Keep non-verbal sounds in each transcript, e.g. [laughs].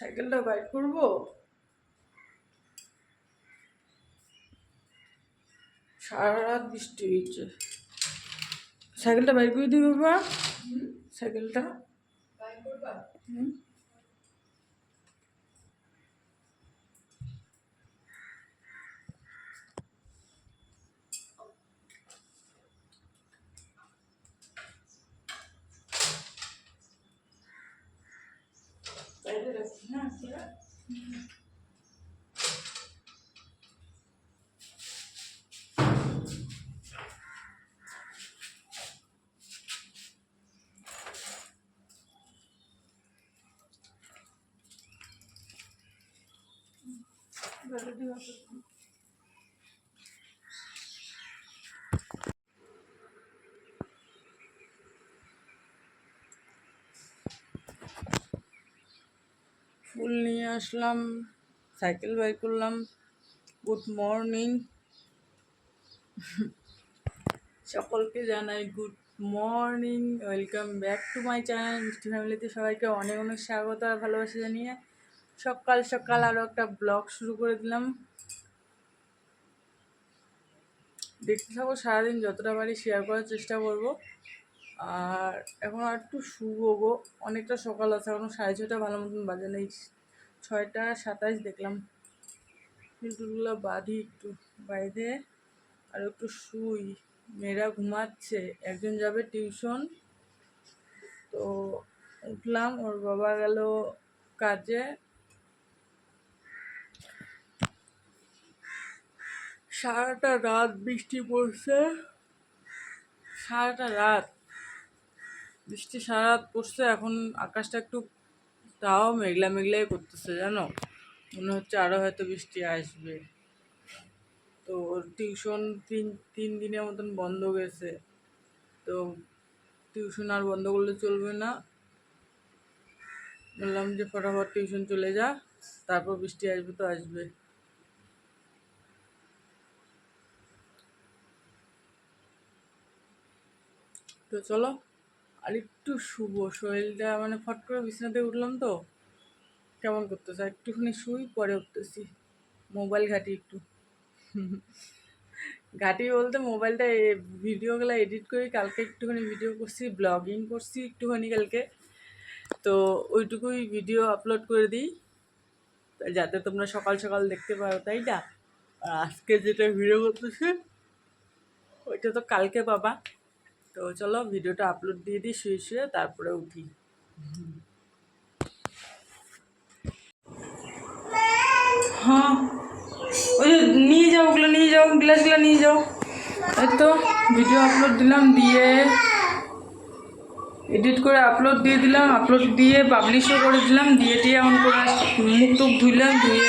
সাইকেলটা বাইক করব। সারা রাত বৃষ্টি হয়েছে। সাইকেলটা বাইর করে দিই বাবা। সাইকেলটা। হুম। ফুল নিয়ে আসলাম, সাইকেল বাই করলাম। Good morning. সকলকে জানাই good morning. Welcome back to my channel, মিষ্টি ফ্যামিলিতে সবাইকে অনেক অনেক স্বাগত আর ভালোবাসা জানিয়ে। সকাল সকাল আরও একটা ব্লগ শুরু করে দিলাম। দেখতে থাকব সারাদিন যতটা পারি শেয়ার করার চেষ্টা করব। আর এখন আর একটু শুবো অনেকটা সকাল আছে, এখনও সাড়ে ছটা ভালো মতন বাজে নেই। ছয়টা সাতাইশ দেখলাম। চুলটুলগুলো বাঁধি একটু বাইরে। আর একটু শুই। মেয়েরা ঘুমাচ্ছে, একজন যাবে টিউশন। তো উঠলাম, ওর বাবা গেল কাজে। সারাটা রাত বৃষ্টি পড়ছে। সারাটা রাত। বৃষ্টি সারা রাত পড়ছে, এখন আকাশটা একটু তাও মেঘলা মেঘলাই করতেছে, জানো? মনে হচ্ছে আরও হয়তো বৃষ্টি আসবে। তো টিউশন তিন তিন দিনের মতন বন্ধ গেছে। তো টিউশন আর বন্ধ করলে চলবে না। বললাম যে, ফটাফট টিউশন চলে যা, তারপর বৃষ্টি আসবে তো আসবে। তো চলো। আর একটু শুভ শরীরটা মানে ফট করে বিছানাতে উঠলাম তো। কেমন করতেছে? একটুখানি শুই, পরে উঠতেছি। মোবাইল ঘাটি একটু। ঘাটি বলতে মোবাইলটা ভিডিওগুলো এডিট করি, কালকে একটুখানি ভিডিও করছি, ব্লগিং করছি একটুখানি কালকে। তো ওইটুকুই ভিডিও আপলোড করে দিই। যাতে তোমরা সকাল সকাল দেখতে পারো, তাই না? আজকে যেটা ভিডিও করতেছে, ওইটা তো কালকে পাবা। তো চলো ভিডিওটা আপলোড দিয়ে দিই, শুয়ে শুয়ে তারপরে উঠি। হ্যাঁ ওই নিয়ে যাও ওগুলো, নিয়ে যাও, গ্লাসগুলো নিয়ে যাও। এই তো ভিডিও আপলোড দিলাম দিয়ে এডিট করে আপলোড দিয়ে দিলাম আপলোড দিয়ে পাবলিশও করে দিলাম, দিয়ে দিয়ে এমন করে মুখ টুক ধুইলাম, ধুয়ে।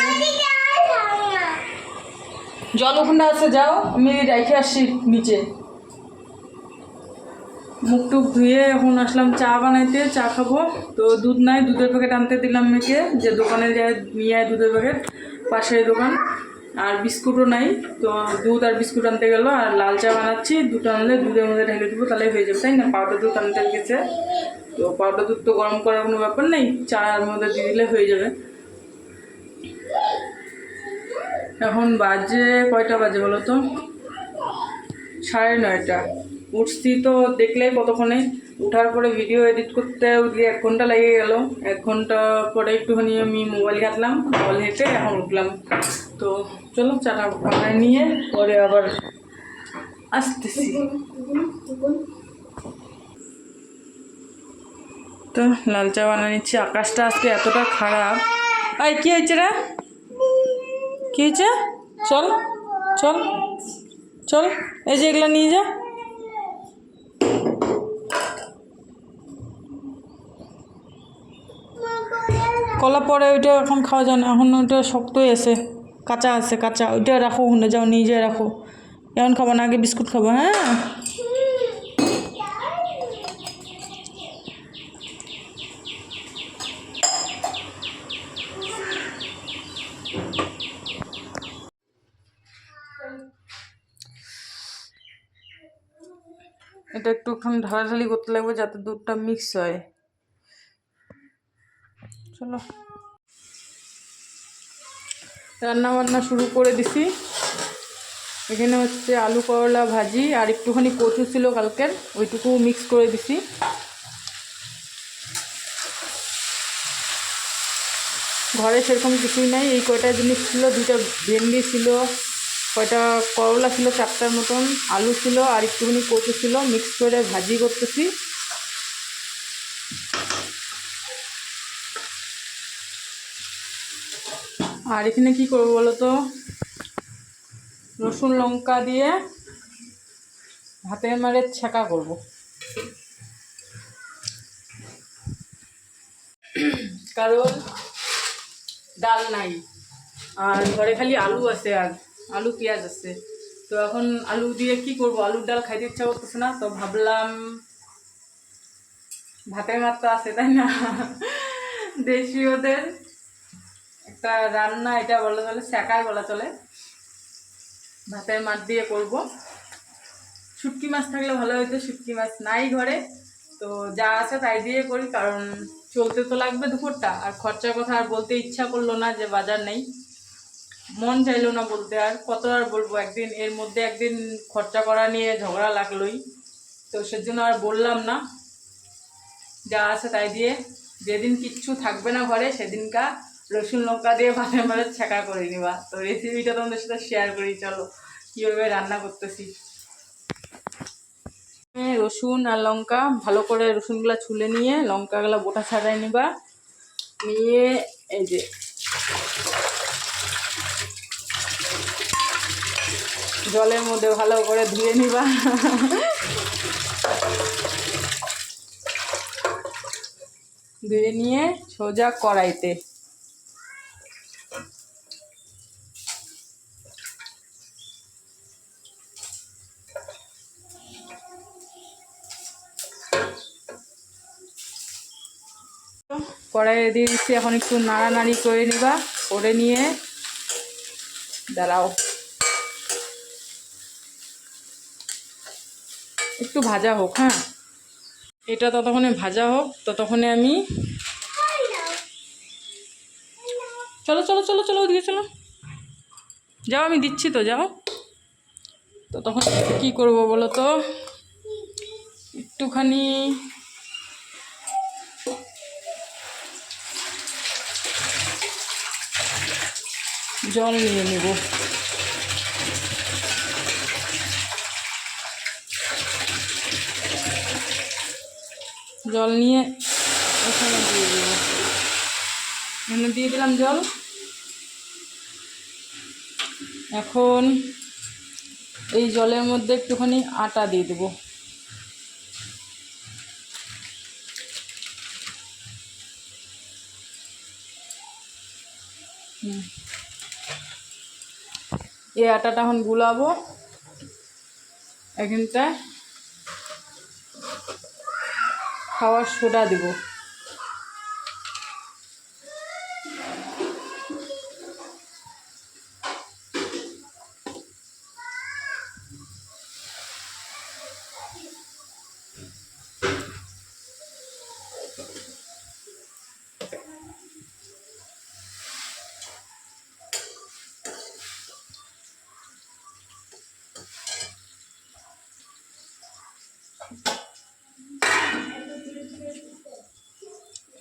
জল ওখানে আছে, যাও, আমি রেখে আসছি নিচে। মুখ টুক ধুয়ে এখন আসলাম চা বানাইতে, চা খাব। তো দুধ নাই, দুধের প্যাকেট আনতে দিলাম মেয়েকে, যে দোকানে যায়, নিয়ে আয় দুধের প্যাকেট পাশের দোকান। আর বিস্কুটও নাই, তো দুধ আর বিস্কুট আনতে গেলো, আর লাল চা বানাচ্ছি। দুটো আনলে দুধের মধ্যে ঢেলে দেবো, তাহলে হয়ে যাবে, তাই না? পাউডার দুধ আনতে গেছে। তো পাউডার দুধ তো গরম করার কোনো ব্যাপার নেই, চার মধ্যে দিয়ে দিলে হয়ে যাবে। এখন বাজে কয়টা বাজে বলো তো? সাড়ে নয়টা। উঠছি তো দেখলে কতক্ষণে? উঠার পরে ভিডিও এডিট করতে এক ঘণ্টা লেগে গেল। এক ঘণ্টা পরে একটুখানি আমি মোবাইল ঘাটলাম মোবাইল হেঁটে এখন উঠলাম। তো চলো চাটা বানায় নিয়ে পরে আবার আসতেছি। তো লাল চা বানিয়ে নিচ্ছি। আকাশটা আজকে এতটা খারাপ। আই কী হয়েছে রে? কী হয়েছে? চল চল চল। এই যে এগুলো নিয়ে যা। কলা পরে ওইটা এখন খাওয়া যায় না এখন ওইটা শক্তই আছে, কাঁচা আছে, কাঁচা। ওইটা রাখো হুনে যাও, নিজে রাখো এখন খাব না, আগে বিস্কুট খাব হ্যাঁ এটা একটুখানি ঢালাঢালি করতে লাগবে যাতে দুধটা মিক্স হয়। চলো। রান্না বান্না শুরু করে দিছি। এখানে হচ্ছে আলু করলা ভাজি আর একটুখানি কচু ছিল কালকের, ওইটুকু মিক্স করে দিছি। ঘরে সেরকম কিছুই নাই, এই কয়টা জিনিস ছিল, দুইটা ভেন্ডি ছিল, কয়টা করলা ছিল, চারটার মতন, আলু ছিল আর একটুখানি কচু ছিল মিক্স করে ভাজি করতেছি। আর এখানে কি করব বলো তো? রসুন লঙ্কা দিয়ে ভাতের মারে ছেঁকা করব। কারণ ডাল নাই। আর ঘরে খালি আলু আছে আর আলু পেঁয়াজ আছে। তো এখন আলু দিয়ে কি করব? আলুর ডাল খাইতে ইচ্ছা করতেছে না, তো ভাবলাম ভাতের তো আছে, তাই না? দেশীয়দের একটা রান্না, এটা বলা চলে স্যাকাই বলা চলে। ভাতের মাছ দিয়ে করব। শুটকি মাছ থাকলে ভালো হতো শুটকি মাছ নাই ঘরে। তো যা আছে তাই দিয়ে করি, কারণ চলতে তো লাগবে দুপুরটা। আর খরচার কথা আর বলতে ইচ্ছা করল না যে বাজার নেই। মন চাইলো না বলতে, আর কত আর বলব, একদিন এর মধ্যে একদিন খরচা করা নিয়ে ঝগড়া লাগলোই। তো সেজন্য আর বললাম না। যা আছে তাই দিয়ে। যেদিন কিচ্ছু থাকবে না ঘরে, সেদিনকা রসুন লঙ্কা দিয়ে ভাতে মারে ছাকা করে নিবা। তো রেসিপিটা তোমাদের সাথে শেয়ার করি, চলো। কীভাবে রান্না করতেছি? রসুন আর লঙ্কা, ভালো করে রসুনগুলো ছুলে নিয়ে লঙ্কাগুলো বোটা ছাড়াই নিবা। নিয়ে এই যে জলের মধ্যে ভালো করে ধুয়ে নিবা। ধুয়ে নিয়ে সোজা কড়াইতে কড়াইয়ে দিয়ে দিচ্ছি। এখন একটু নাড়ানাড়ি করে নিবা, করে নিয়ে দাঁড়াও। একটু ভাজা হোক হ্যাঁ? এটা ততক্ষণে ভাজা হোক, ততক্ষণে আমি চলো চলো চলো চলো ওদিকে, চলো। যাও, আমি দিচ্ছি তো, যাও। তো তখন কি করব বলো তো? একটুখানি জল নিয়ে নেব জল নিয়ে এখানে দিয়ে দেব। এখানে দিয়ে দিলাম জল। এখন এই জলের মধ্যে একটুখানি আটা দিয়ে দেবো। হুম। এই আটাটা এখন গুলাবো। এখানটায় খাওয়ার সোডা দেব।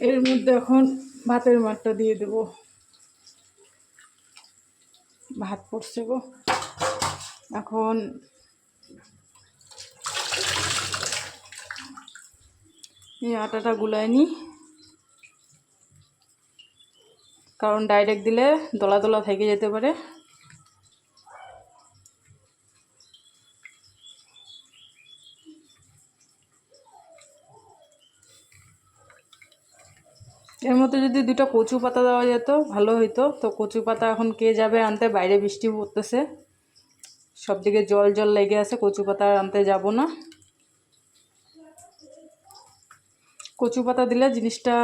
এর মধ্যে এখন ভাতের মাঠটা দিয়ে দেব। ভাত পড়ছে গো। এখন এই আটাটা গুলায় নি। কারণ ডাইরেক্ট দিলে দলা দলা থেকে যেতে পারে। মধ্যে যদি দুটো কচু পাতা দেওয়া যেত, ভালো হইতো। তো কচু পাতা এখন কে যাবে আনতে? বাইরে বৃষ্টি পড়তেছে। সব দিকে জল জল লেগে আছে, কচু পাতা আনতে যাব না। কচু পাতা দিলে জিনিসটা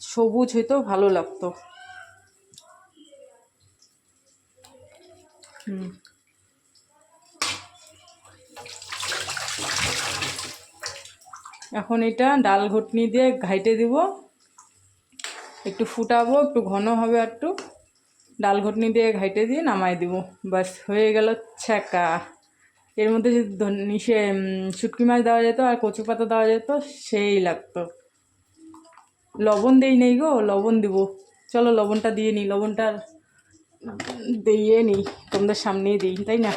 সবুজ হইতো, ভালো লাগতো। হুম। এখন এটা ডাল ঘুটনি দিয়ে ঘাইটে দিব। একটু ফুটাবো একটু ঘন হবে একটু। ডাল ঘটনি দিয়ে ঘাইটে দিয়ে নামাই দিব। বাস হয়ে গেল ছ্যাঁকা। এর মধ্যে যদি উম, শুটকি মাছ দেওয়া যেত আর কচু পাতা দেওয়া যেত সেই লাগতো। লবণ দেই নেই গো লবণ দিব। চলো লবণটা দিয়ে নিই লবণটা দিয়ে নিই। তোমাদের সামনেই দিই তাই না?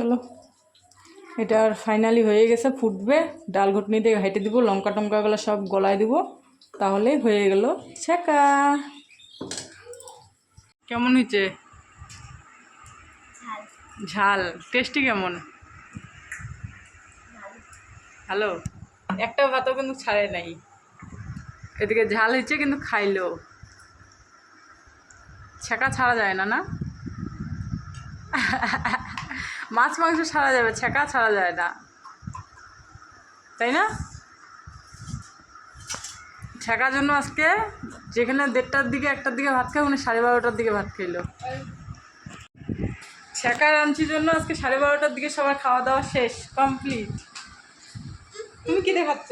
চলো। এটা আর ফাইনালি হয়ে গেছে ফুটবে। ডাল ঘুটনি দিয়ে হেঁটে দিব লঙ্কা টঙ্কাগুলো সব গলায় দিব। তাহলে হয়ে গেল ছেঁকা কেমন হয়েছে? ঝাল। টেস্টি কেমন? হ্যালো একটা ভাতও কিন্তু ছাড়ে নাই। এদিকে ঝাল হয়েছে কিন্তু খাইলো। ছেঁকা ছাড়া যায় না না? [laughs] মাছ মাংস ছাড়া যাবে ছেঁকা ছাড়া যায় না। তাই না? ছেঁকার জন্য আজকে যেখানে দেড়টার দিকে একটার দিকে ভাত খাই উনি সাড়ে বারোটার দিকে ভাত খাইলো। ছেঁকা রাঁচির জন্য আজকে সাড়ে বারোটার দিকে সবার খাওয়া দাওয়া শেষ কমপ্লিট। তুমি কি দেখাচ্ছ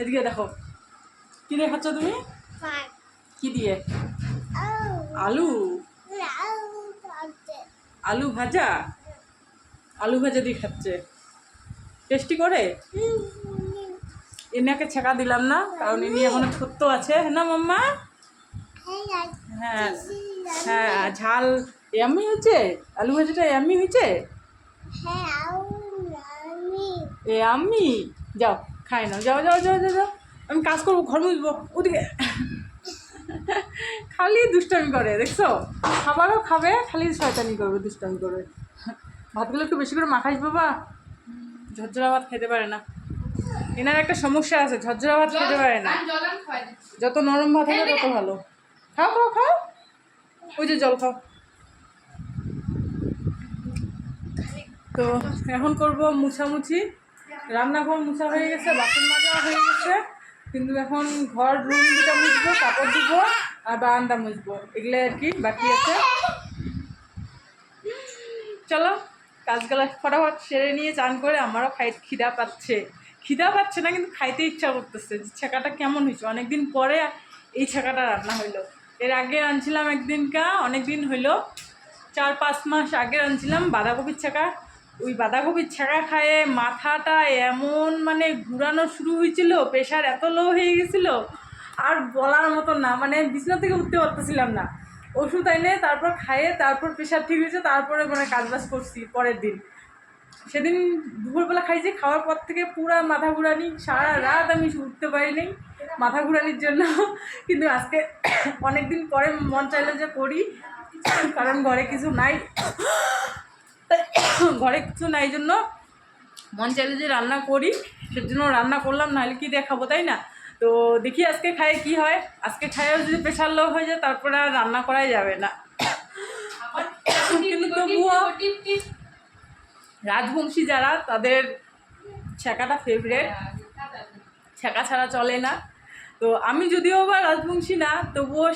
এদিকে দেখো। কি দেখাচ্ছ তুমি? কি দিয়ে? আলু? আলু ভাজা? আলু ভাজা দিয়ে খাচ্ছে। টেস্টি করে? এনাকে ছেঁকা দিলাম না, কারণ ইনি এখনও ছোট্ট আছে, না মাম্মা? হ্যাঁ হ্যাঁ ঝাল এমনি হয়েছে? আলু ভাজাটা এমনি হয়েছে? এ আমি যাও, খাই না। যাও যাও যাও যাও যাও। আমি কাজ করব, ঘর মুছবো। ওদিকে। খালি দুষ্টামি করে দেখছ? খাবারও খাবে খালি শয়তানি করবে দুষ্টামি করবে। ভাতগুলো একটু বেশি করে মাখাইস বাবা? ঝরঝরা ভাত খেতে পারে না। এনার একটা সমস্যা আছে ঝরঝরা ভাত খেতে পারে না। যত নরম ভাত হবে তত ভালো। খাও খাও খাও। ওই যে জল খাও। তো এখন করব মুছামুছি। রান্নাঘর মুছা হয়ে গেছে বাসন মাজা হয়ে গেছে। কিন্তু এখন ঘর রুম দুটা মুছবো, কাপড় দিব আর বারান্দা মুছবো। এগুলো আর কি বাকি আছে। চলো, কাজগুলো ফটাফট সেরে নিয়ে চান করে আমারও খাই, খিদা পাচ্ছে। খিদা পাচ্ছে না, কিন্তু খাইতে ইচ্ছা করতেছে। যে ছেঁকাটা কেমন হয়েছে? অনেকদিন পরে এই ছেঁকাটা রান্না হইল। এর আগে আনছিলাম একদিনকা অনেক দিন হইল। চার, পাঁচ মাস আগে আনছিলাম বাঁধাকপির ছাকা ওই বাঁধাকপির ছাকা খায়ে মাথাটা এমন মানে ঘুরানো শুরু হয়েছিল, প্রেশার এত লো হয়ে গেছিল, আর বলার মতো না মানে বিছনা থেকে উঠতে পারতেছিলাম না। ওষুধ এনে তারপর খাইয়ে তারপর প্রেশার ঠিক হয়েছে, তারপরে মানে কাজবাজ করছি পরের দিন। সেদিন দুপুরবেলা খাইছি, খাওয়ার পর থেকে পুরা মাথা ঘুরানি, সারা রাত আমি উঠতে পারিনি মাথা ঘুরানির জন্য। কিন্তু আজকে অনেক দিন পরে মন চাইলো যে করি, কারণ ঘরে কিছু নাই। [coughs] ঘরে কিছু নাই জন্য মন চাইলে যে রান্না করি সেজন্য রান্না করলাম নাহলে কি দেখাবো তাই না? তো দেখি আজকে খায় কি হয়। আজকে খাইও যদি প্রেশার লো হয়ে যায় তারপরে আর রান্না করাই যাবে না। [coughs] কিন্তু তবুও রাজবংশী যারা তাদের ছ্যাঁকাটা ফেভারেট ছ্যাঁকা ছাড়া চলে না। তো আমি যদিও বা রাজবংশী না তবুও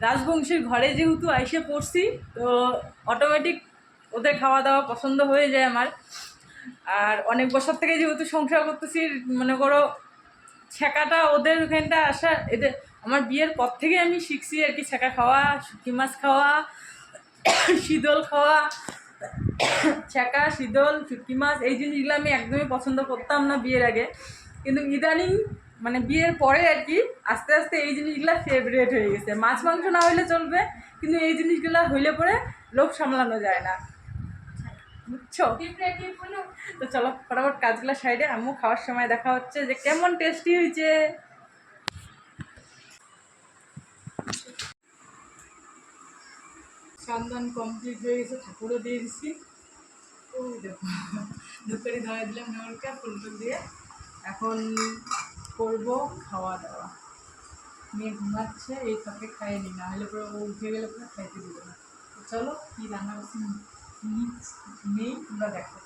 রাজবংশীর ঘরে যেহেতু আইসে পড়ছি তো অটোমেটিক ওদের খাওয়া দাওয়া পছন্দ হয়ে যায় আমার। আর অনেক বছর থেকে যেহেতু সংসার করতেছি, মনে করো ছ্যাঁকাটা ওদের ওখানটা আসা এদের আমার বিয়ের পর থেকে আমি শিখছি আর কি ছ্যাঁকা খাওয়া শুকি মাছ খাওয়া, শীতল খাওয়া ছ্যাঁকা শীতল, শুটকি মাছ, এই জিনিসগুলো আমি একদমই পছন্দ করতাম না বিয়ের আগে। কিন্তু ইদানিং মানে বিয়ের পরে আর কি আস্তে আস্তে এই জিনিসগুলো ফেভারেট হয়ে গেছে। মাছ, মাংস না হইলে চলবে, কিন্তু এই জিনিসগুলো হইলে পরে লোভ সামলানো যায় না। বুঝছ? তো চলো, ফটাফট কাজগুলো সাইডে। আমিও খাওয়ার সময় দেখা হচ্ছে যে কেমন টেস্টি হয়েছে। সন্ধান কমপ্লিট হয়ে গেছে, ঠাকুরও দিয়ে দিছি। ওই দেখো, দুপুরে ধরে দিলাম নেওয়ারকে ফুল টুল দিয়ে। এখন করব খাওয়া দাওয়া। মেয়ে ঘুমাচ্ছে, এই ফাঁকে খাইয়ে নি না হলে পরে ও উঠে গেলে পরে খাইতে দিবে না। চলো, কী রান্না করছি? নেই তোমরা দেখো।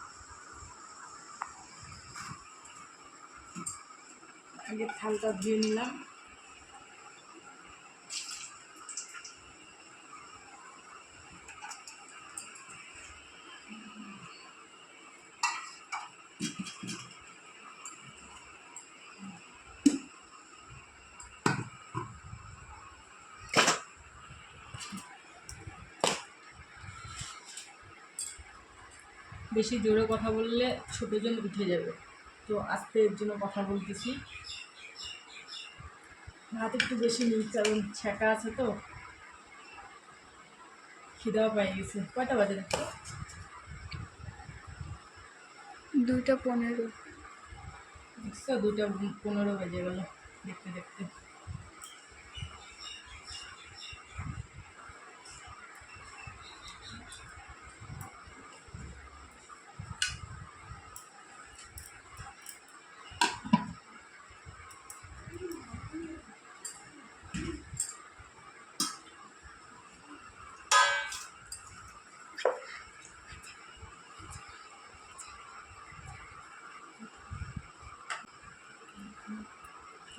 আগে থালটা ধুয়ে নিলাম। বেশি জোরে কথা বললে ছোটোজন উঠে যাবে। তো আস্তে এর জন্য কথা বলতেছি। ভাত একটু বেশি নিই কারণ ছ্যাঁকা আছে তো। খিদাও পাই গেছে। কয়টা বাজে দুইটা পনেরো। দুটা পনেরো বেজে গেল দেখতে দেখতে।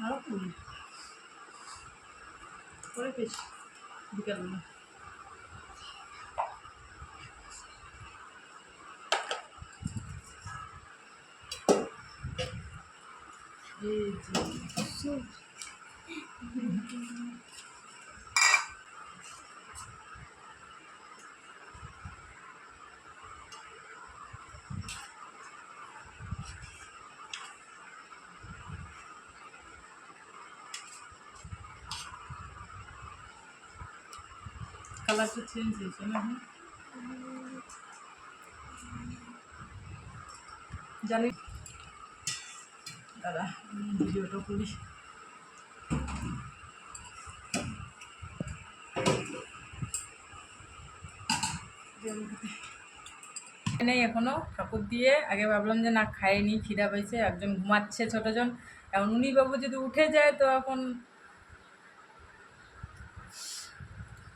আরও করি পরে বেশ বিকালবেলা এই যে কালারটা চেঞ্জ হয়েছে না এখন? জানি। দাদা ভিডিওটা করি। নেই এখনও, ঠাকুর দিয়ে। আগে ভাবলাম যে না, খাইনি, খিদা পাইছে একজন ঘুমাচ্ছে ছোটজন। এখন উনি বাবু যদি উঠে যায় তো এখন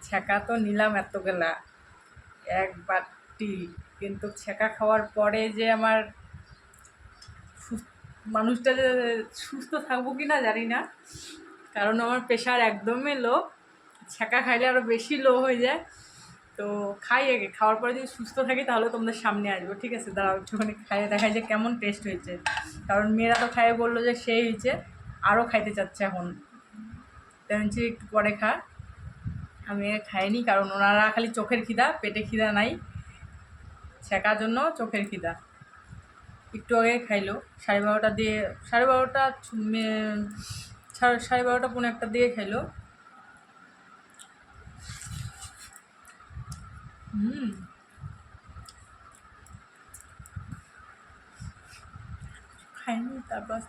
ছ্যাঁকা তো নিলাম এতগুলা, এক বাটি। কিন্তু ছ্যাঁকা খাওয়ার পরে যে আমার মানুষটা যে সুস্থ থাকব কি না জানি না, কারণ আমার প্রেশার একদমই লো ছ্যাঁকা খাইলে আরও বেশি লো হয়ে যায়। তো খাই আগে, খাওয়ার পরে যদি সুস্থ থাকি তাহলে তোমাদের সামনে আসব, ঠিক আছে? দাঁড়াও, একটুখানি খাইয়ে দেখাই যে কেমন টেস্ট হয়েছে। কারণ মেয়েরা তো খাইয়ে বলল যে সেই হয়েছে আরও খাইতে চাচ্ছে এখন। তাই তেমন একটু পরে খা। আমি খাইনি, কারণ ওনারা খালি চোখের খিদা, পেটে খিদা নাই। ছেঁকার জন্য চোখের খিদা। একটু আগে খাইলো, সাড়ে বারোটা দিয়ে, সাড়ে বারোটা সাড়ে- বারোটা পৌনে একটা দিয়ে খাইলো। হুম। খাইনি, তারপর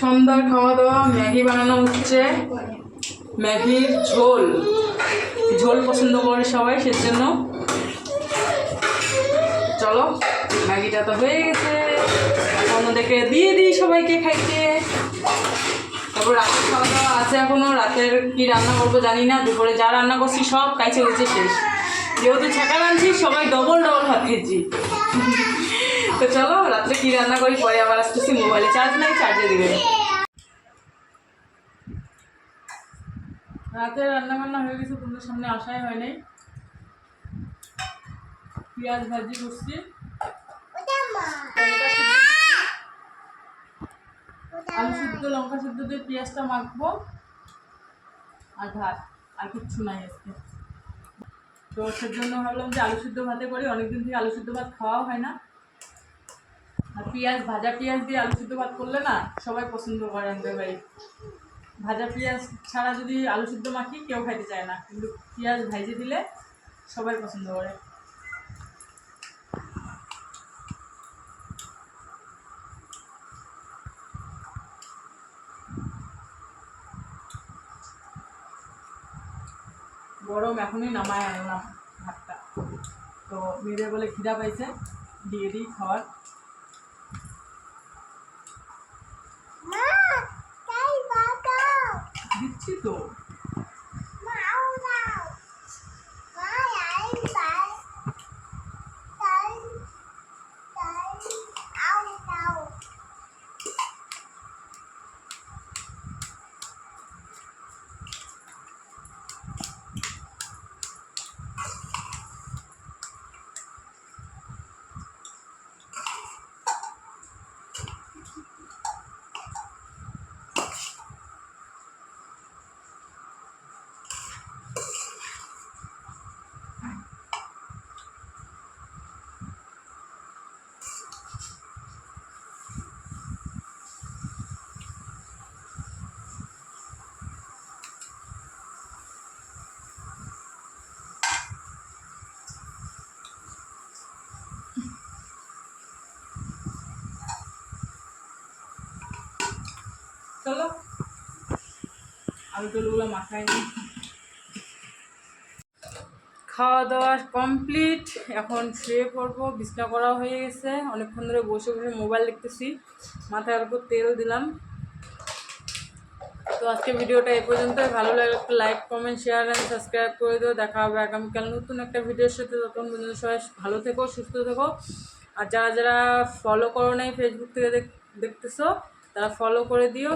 সন্ধ্যার খাওয়া দাওয়া ম্যাগি বানানো হচ্ছে। ম্যাগির ঝোল। ঝোল পছন্দ করে সবাই, সেজন্য। চলো, ম্যাগিটা তো হয়ে গেছে। অন্যদেরকে দিয়ে দিই সবাইকে খাইতে। তারপর রাতের খাওয়া দাওয়া আছে এখনও। রাতের কি রান্না করব জানি না। দুপুরে যা রান্না করছি সব কাইছে হয়েছে শেষ। যেহেতু ছাকা রাঁধছি সবাই ডবল ডবল ভাত খেয়েছি তো চলো কি রান্না করি? পরে আবার আসতেছি মোবাইলে চার্জ নাই চার্জে দিবে রাতে রান্না বান্না হয়ে গেছে, তোমাদের সামনে আসাই হয় নাই। পেঁয়াজ ভাজি করছি। আলু সিদ্ধ লঙ্কা সিদ্ধ দিয়ে পেঁয়াজটা মাখবো। আর ভাত, আর কিচ্ছু নাই আজকে। তো সেজন্য ভাবলাম যে আলু সিদ্ধ ভাতে করি, অনেকদিন থেকে আলু সিদ্ধ ভাত খাওয়াও হয় না। আর পেঁয়াজ, ভাজা পেঁয়াজ দিয়ে আলু সিদ্ধ ভাত করলে না সবাই পছন্দ করে আমাদের বাড়ি ভাজা পেঁয়াজ ছাড়া যদি আলু সিদ্ধ মাখি, কেউ খাইতে চায় না। কিন্তু পেঁয়াজ ভাইজে দিলে সবাই পছন্দ করে। গরম এখনই নামায় আনো না ভাতটা। তো মেয়েদের বলে খিদা পাইছে, দিয়ে দিই খাওয়ার দিচ্ছি তো। চলো। আলু টুলুগুলো মাখায় নি। খাওয়া দাওয়া কমপ্লিট। এখন শুয়ে পড়ব, বিছনা করা হয়ে গেছে। অনেকক্ষণ ধরে বসে বসে মোবাইল দেখতেছি। মাথায় অল্প তেল দিলাম। তো আজকে ভিডিওটা এই পর্যন্তই। ভালো লাগলে একটা like, comment share and subscribe করে দিও। দেখা হবে আগামীকাল নতুন একটা ভিডিওর সাথে। তখন পর্যন্ত সবাই ভালো থেকো, সুস্থ থেকো। আর যারা যারা ফলো করো নাই ফেসবুক থেকে দেখ- দেখতেছো তারা ফলো করে দিও,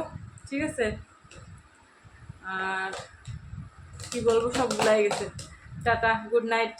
ঠিক আছে? আর কি বলব, সব ভুলাই গেছে। Tata good night